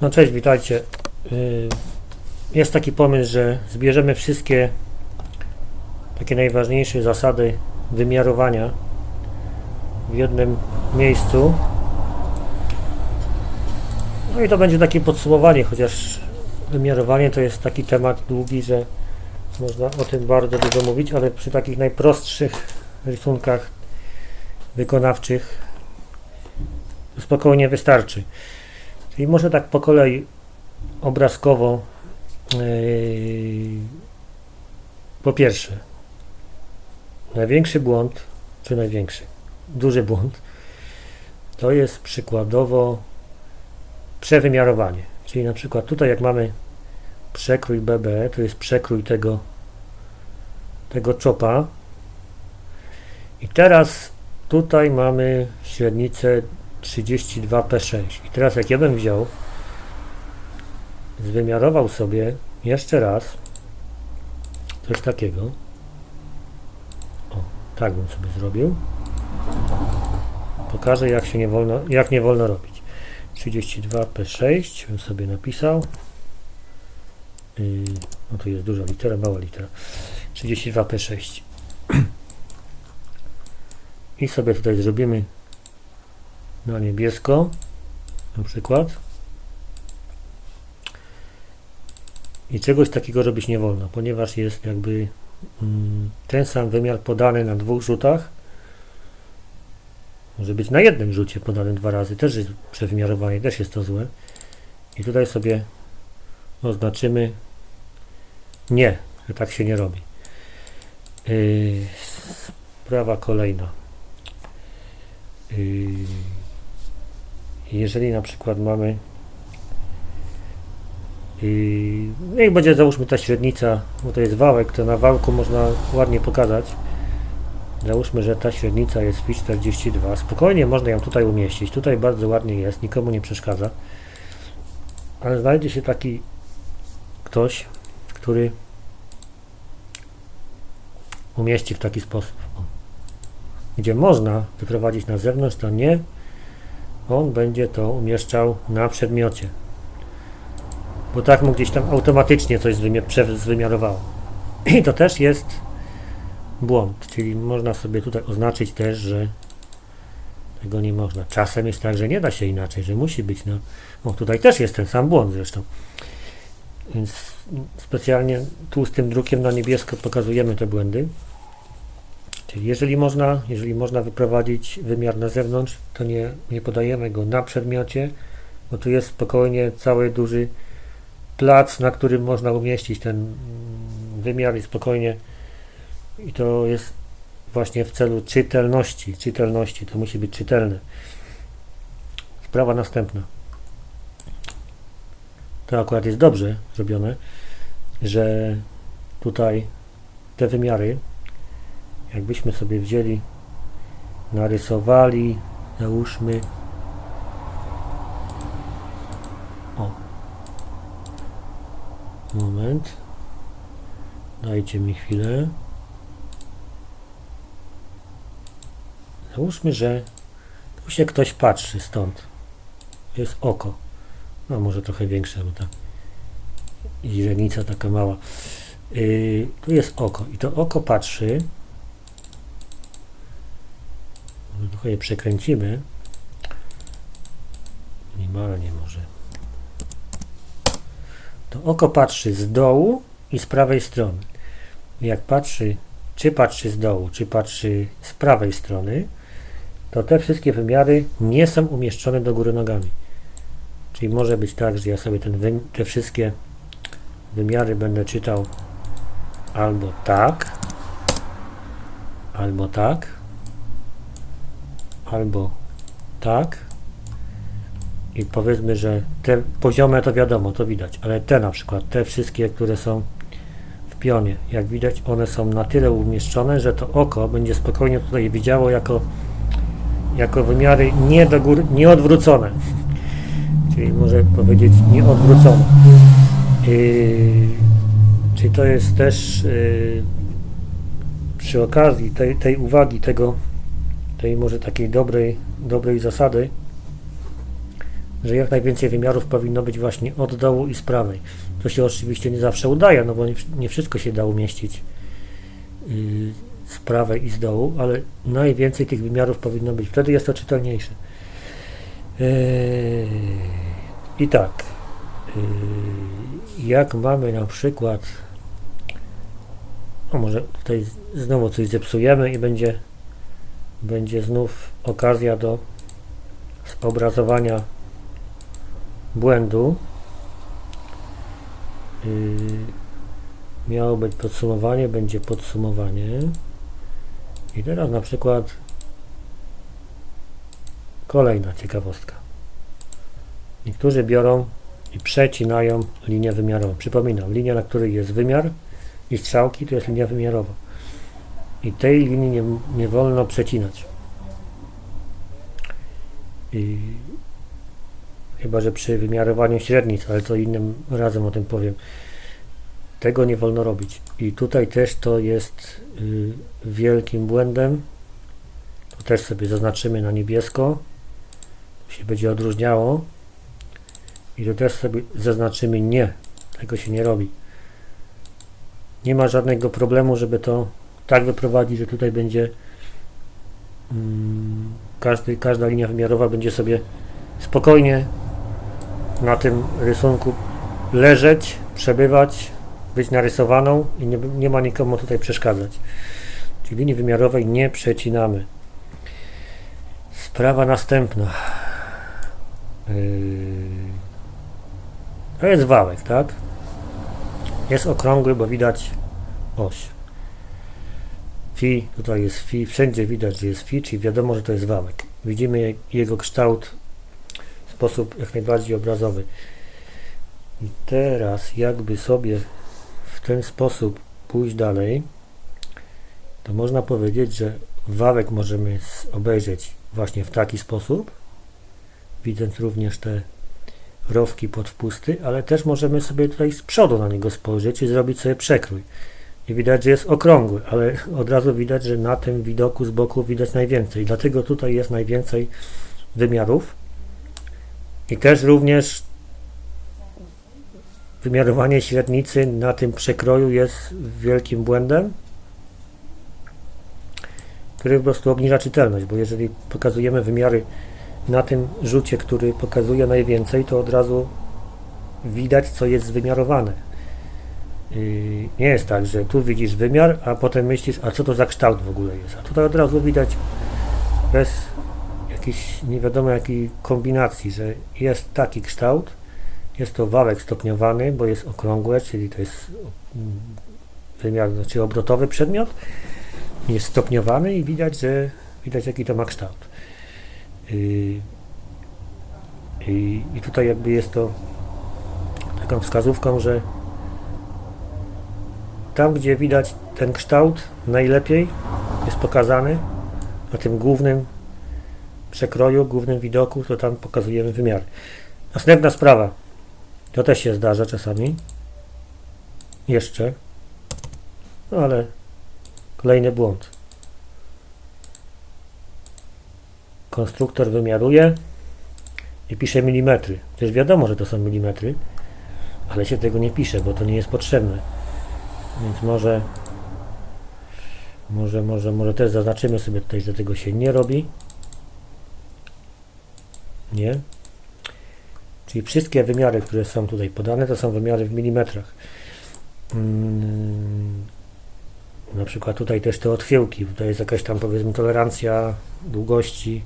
No cześć, witajcie. Y, Jest taki pomysł, że zbierzemy wszystkie takie najważniejsze zasady wymiarowania w jednym miejscu. No i to będzie takie podsumowanie, chociaż wymiarowanie to jest taki temat długi, że można o tym bardzo dużo mówić, ale przy takich najprostszych rysunkach wykonawczych spokojnie wystarczy. Czyli może tak po kolei obrazkowo. Yy, po pierwsze, największy błąd, czy największy, duży błąd, to jest przykładowo przewymiarowanie. Czyli na przykład tutaj jak mamy przekrój BB, to jest przekrój tego, tego czopa. I teraz tutaj mamy średnicę 32P6. I teraz jak ja bym wziął, zwymiarował sobie jeszcze raz coś takiego. O, tak bym sobie zrobił. Pokażę jak się nie wolno, jak nie wolno robić. 32P6 bym sobie napisał. Yy, no tu jest duża litera, mała litera. 32P6. I sobie tutaj zrobimy na niebiesko na przykład. I czegoś takiego robić nie wolno, ponieważ jest jakby mm, ten sam wymiar podany na dwóch rzutach. Może być na jednym rzucie podany dwa razy, też jest przewymiarowanie, też jest to złe. I tutaj sobie oznaczymy nie, że tak się nie robi. Yy, sprawa kolejna. Yy, jeżeli na przykład mamy niech będzie załóżmy ta średnica, bo to jest wałek, to na wałku można ładnie pokazać. Załóżmy, że ta średnica jest fi 42. Spokojnie można ją tutaj umieścić. Tutaj bardzo ładnie jest, nikomu nie przeszkadza. Ale znajdzie się taki ktoś, który umieści w taki sposób. Gdzie można wyprowadzić na zewnątrz, to nie on będzie to umieszczał na przedmiocie. Bo tak mu gdzieś tam automatycznie coś zwymia- prze- zwymiarowało. I to też jest błąd, czyli można sobie tutaj oznaczyć też, że tego nie można. Czasem jest tak, że nie da się inaczej, że musi być na... O, tutaj też jest ten sam błąd zresztą. Więc specjalnie tłustym drukiem na niebiesko pokazujemy te błędy. Czyli jeżeli można, jeżeli można wyprowadzić wymiar na zewnątrz, to nie, nie podajemy go na przedmiocie, bo tu jest spokojnie cały duży plac, na którym można umieścić ten wymiar i spokojnie i to jest właśnie w celu czytelności, czytelności, to musi być czytelne. Sprawa następna. To akurat jest dobrze zrobione, że tutaj te wymiary jakbyśmy sobie wzięli, narysowali, załóżmy, o, moment, dajcie mi chwilę, załóżmy, że tu się ktoś patrzy stąd, jest oko, no może trochę większe, bo ta źrenica taka mała, yy, tu jest oko i to oko patrzy może trochę je przekręcimy. Minimalnie może. To oko patrzy z dołu i z prawej strony. Jak patrzy, czy patrzy z dołu, czy patrzy z prawej strony, to te wszystkie wymiary nie są umieszczone do góry nogami. Czyli może być tak, że ja sobie ten, te wszystkie wymiary będę czytał albo tak, albo tak, albo tak i powiedzmy, że te poziome to wiadomo, to widać, ale te na przykład, te wszystkie, które są w pionie, jak widać, one są na tyle umieszczone, że to oko będzie spokojnie tutaj widziało jako, jako wymiary nie do góry, nieodwrócone. Czyli może powiedzieć nieodwrócone. Yy, czyli to jest też yy, przy okazji tej, tej uwagi, tego tej może takiej dobrej, dobrej zasady, że jak najwięcej wymiarów powinno być właśnie od dołu i z prawej. To się oczywiście nie zawsze udaje, no bo nie, wszystko się da umieścić yy, z prawej i z dołu, ale najwięcej tych wymiarów powinno być. Wtedy jest to czytelniejsze. Yy, I tak, yy, jak mamy na przykład, no może tutaj znowu coś zepsujemy i będzie, będzie znów okazja do zobrazowania błędu. Yy, miało być podsumowanie, będzie podsumowanie. I teraz na przykład kolejna ciekawostka. Niektórzy biorą i przecinają linię wymiarową. Przypominam, linia, na której jest wymiar i strzałki, to jest linia wymiarowa. I tej linii nie, nie wolno przecinać. I chyba, że przy wymiarowaniu średnic, ale to innym razem o tym powiem. Tego nie wolno robić. I tutaj też to jest y, wielkim błędem. To też sobie zaznaczymy na niebiesko. To się będzie odróżniało. I tu też sobie zaznaczymy nie. Tego się nie robi. Nie ma żadnego problemu, żeby to tak wyprowadzić, że tutaj będzie mm, każdy, każda linia wymiarowa będzie sobie spokojnie na tym rysunku leżeć, przebywać, być narysowaną i nie, nie ma nikomu tutaj przeszkadzać. Czyli linii wymiarowej nie przecinamy. Sprawa następna. Yy, to jest wałek, tak? Jest okrągły, bo widać oś. Fi, tutaj jest fi, wszędzie widać, że jest fi, czyli wiadomo, że to jest wałek. Widzimy jego kształt w sposób jak najbardziej obrazowy. I teraz jakby sobie w ten sposób pójść dalej, to można powiedzieć, że wałek możemy obejrzeć właśnie w taki sposób, widząc również te rowki pod wpusty, ale też możemy sobie tutaj z przodu na niego spojrzeć i zrobić sobie przekrój. I widać, że jest okrągły, ale od razu widać, że na tym widoku z boku widać najwięcej. Dlatego tutaj jest najwięcej wymiarów. I też również wymiarowanie średnicy na tym przekroju jest wielkim błędem, który po prostu obniża czytelność, bo jeżeli pokazujemy wymiary na tym rzucie, który pokazuje najwięcej, to od razu widać, co jest wymiarowane. Nie jest tak, że tu widzisz wymiar, a potem myślisz, a co to za kształt w ogóle jest. A tutaj od razu widać bez jakiejś nie wiadomo jakiej kombinacji, że jest taki kształt, jest to wałek stopniowany, bo jest okrągłe, czyli to jest mm, wymiar, znaczy obrotowy przedmiot, jest stopniowany i widać, że widać jaki to ma kształt. Yy, I, I tutaj jakby jest to taką wskazówką, że tam, gdzie widać ten kształt najlepiej jest pokazany na tym głównym przekroju, głównym widoku, to tam pokazujemy wymiar. Następna sprawa. To też się zdarza czasami. Jeszcze. No ale kolejny błąd. Konstruktor wymiaruje i pisze milimetry. Przecież wiadomo, że to są milimetry, ale się tego nie pisze, bo to nie jest potrzebne. Więc może może, może, może też zaznaczymy sobie tutaj, że tego się nie robi. Nie. Czyli wszystkie wymiary, które są tutaj podane, to są wymiary w milimetrach. Hmm. Na przykład tutaj też te odchyłki, tutaj jest jakaś tam powiedzmy tolerancja długości,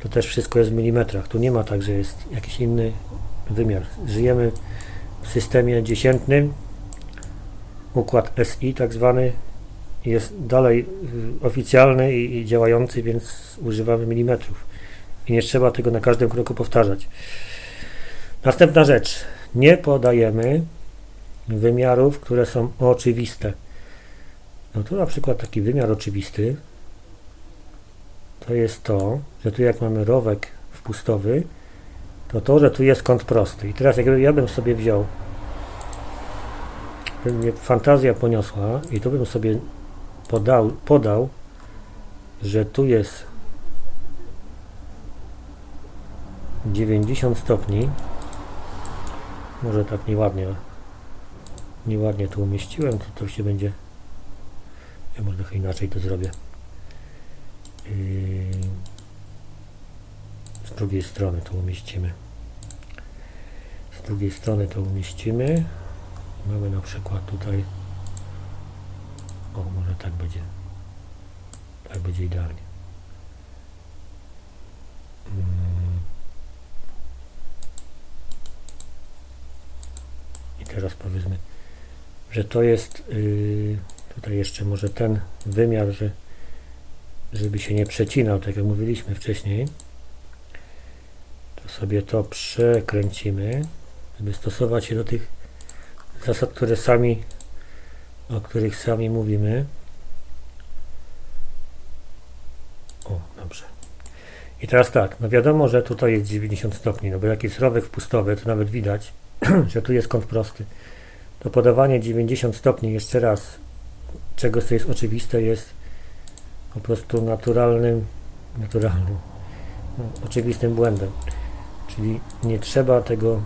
to też wszystko jest w milimetrach. Tu nie ma tak, że jest jakiś inny wymiar. Żyjemy w systemie dziesiętnym, układ SI tak zwany jest dalej y, oficjalny i, działający, więc używamy milimetrów. I nie trzeba tego na każdym kroku powtarzać. Następna rzecz. Nie podajemy wymiarów, które są oczywiste. No tu na przykład taki wymiar oczywisty to jest to, że tu jak mamy rowek wpustowy, to to, że tu jest kąt prosty. I teraz jak ja bym sobie wziął, mnie fantazja poniosła i tu bym sobie podał, podał że tu jest 90 stopni. Może tak nieładnie, nieładnie to umieściłem, to, to się będzie. Ja może trochę inaczej to zrobię. Yy, z drugiej strony to umieścimy. Z drugiej strony to umieścimy. Mamy na przykład tutaj. O, może tak będzie. Tak będzie idealnie. Mm. I teraz powiedzmy, że to jest yy, tutaj jeszcze może ten wymiar, że żeby się nie przecinał, tak jak mówiliśmy wcześniej, to sobie to przekręcimy, żeby stosować się do tych zasad, które sami, o których sami mówimy. O, dobrze. I teraz tak, no wiadomo, że tutaj jest 90 stopni, no bo jak jest rowek wpustowy, to nawet widać, że tu jest kąt prosty. To podawanie 90 stopni, jeszcze raz, czego co jest oczywiste, jest po prostu naturalnym, naturalnym, no, oczywistym błędem. Czyli nie trzeba tego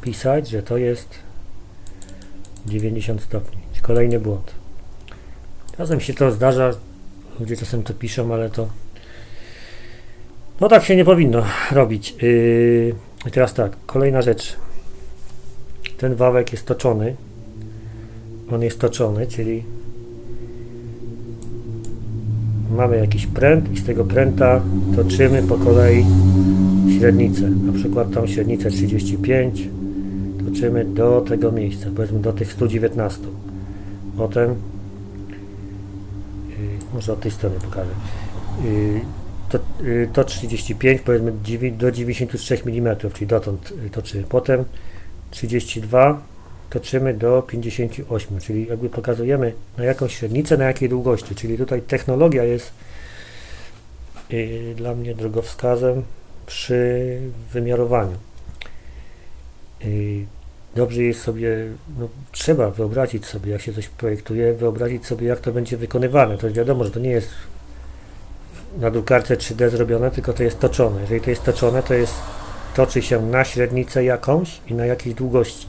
pisać, że to jest 90 stopni. Kolejny błąd. Czasem się to zdarza, ludzie czasem to piszą, ale to no tak się nie powinno robić. Yy, teraz tak, kolejna rzecz. Ten wałek jest toczony. On jest toczony, czyli mamy jakiś pręt i z tego pręta toczymy po kolei średnicę. Na przykład tą średnicę 35 toczymy do tego miejsca, powiedzmy do tych 119. Potem yy, może od tej strony pokażę. Yy, to, yy, to 35 powiedzmy do 93 mm, czyli dotąd yy, toczymy. Potem 32 toczymy do 58, czyli jakby pokazujemy na jaką średnicę, na jakiej długości, czyli tutaj technologia jest yy, dla mnie drogowskazem przy wymiarowaniu. Yy, Dobrze jest sobie, no, trzeba wyobrazić sobie, jak się coś projektuje, wyobrazić sobie, jak to będzie wykonywane. To wiadomo, że to nie jest na drukarce 3D zrobione, tylko to jest toczone. Jeżeli to jest toczone, to jest toczy się na średnicę jakąś i na jakiejś długości.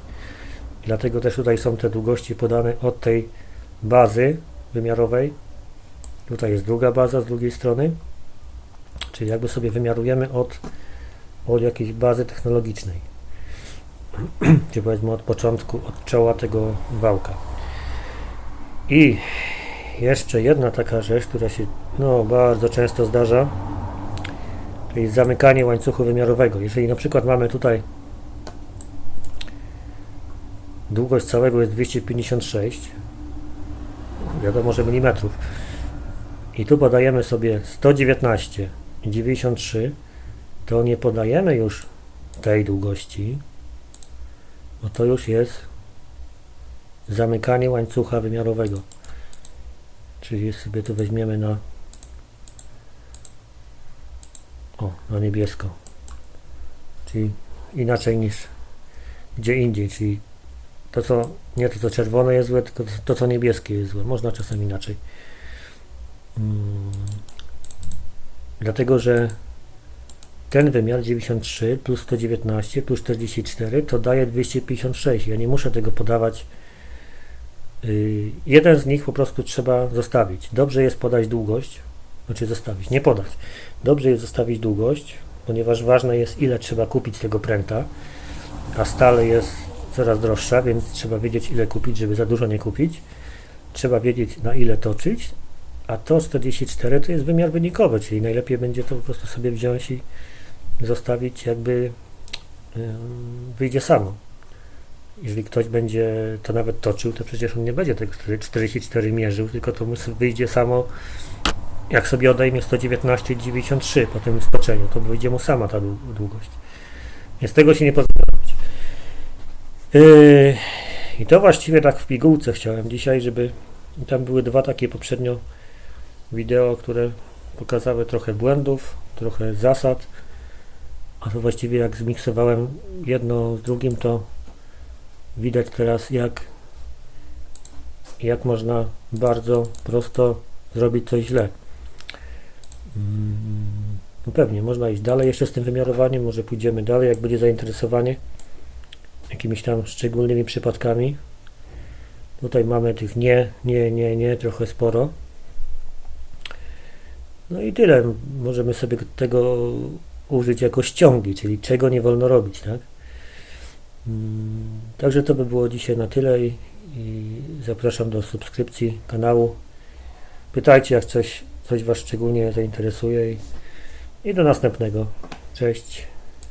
Dlatego też tutaj są te długości podane od tej bazy wymiarowej. Tutaj jest druga baza z drugiej strony. Czyli jakby sobie wymiarujemy od, od jakiejś bazy technologicznej. Czyli powiedzmy od początku, od czoła tego wałka. I jeszcze jedna taka rzecz, która się no, bardzo często zdarza, czyli zamykanie łańcuchu wymiarowego. Jeżeli na przykład mamy tutaj długość całego jest 256, wiadomo, że milimetrów, i tu podajemy sobie 119 i 93, to nie podajemy już tej długości, bo to już jest zamykanie łańcucha wymiarowego. Czyli sobie tu weźmiemy na o, na niebiesko. Czyli inaczej niż gdzie indziej, czyli to co, nie to co czerwone jest złe, tylko to co niebieskie jest złe. Można czasem inaczej. Hmm. Dlatego, że ten wymiar 93 plus 119 plus 44 to daje 256. Ja nie muszę tego podawać. Yy, jeden z nich po prostu trzeba zostawić. Dobrze jest podać długość, znaczy zostawić, nie podać. Dobrze jest zostawić długość, ponieważ ważne jest ile trzeba kupić tego pręta, a stale jest coraz droższa, więc trzeba wiedzieć ile kupić, żeby za dużo nie kupić. Trzeba wiedzieć na ile toczyć, a to 44 to jest wymiar wynikowy, czyli najlepiej będzie to po prostu sobie wziąć i zostawić jakby wyjdzie samo. Jeżeli ktoś będzie to nawet toczył, to przecież on nie będzie tego 44 mierzył, tylko to wyjdzie samo, jak sobie odejmie 119,93 po tym stoczeniu, to wyjdzie mu sama ta dłu- długość. Więc tego się nie powinno robić. Yy, I to właściwie tak w pigułce chciałem dzisiaj, żeby tam były dwa takie poprzednio wideo, które pokazały trochę błędów, trochę zasad. A to właściwie jak zmiksowałem jedno z drugim, to widać teraz jak, jak można bardzo prosto zrobić coś źle. Mm, No pewnie, można iść dalej jeszcze z tym wymiarowaniem, może pójdziemy dalej, jak będzie zainteresowanie jakimiś tam szczególnymi przypadkami. Tutaj mamy tych nie, nie, nie, nie, trochę sporo. No i tyle. Możemy sobie tego użyć jako ściągi, czyli czego nie wolno robić, tak? Mm, Także to by było dzisiaj na tyle i, i zapraszam do subskrypcji kanału. Pytajcie, jak coś, coś Was szczególnie zainteresuje i, i do następnego. Cześć.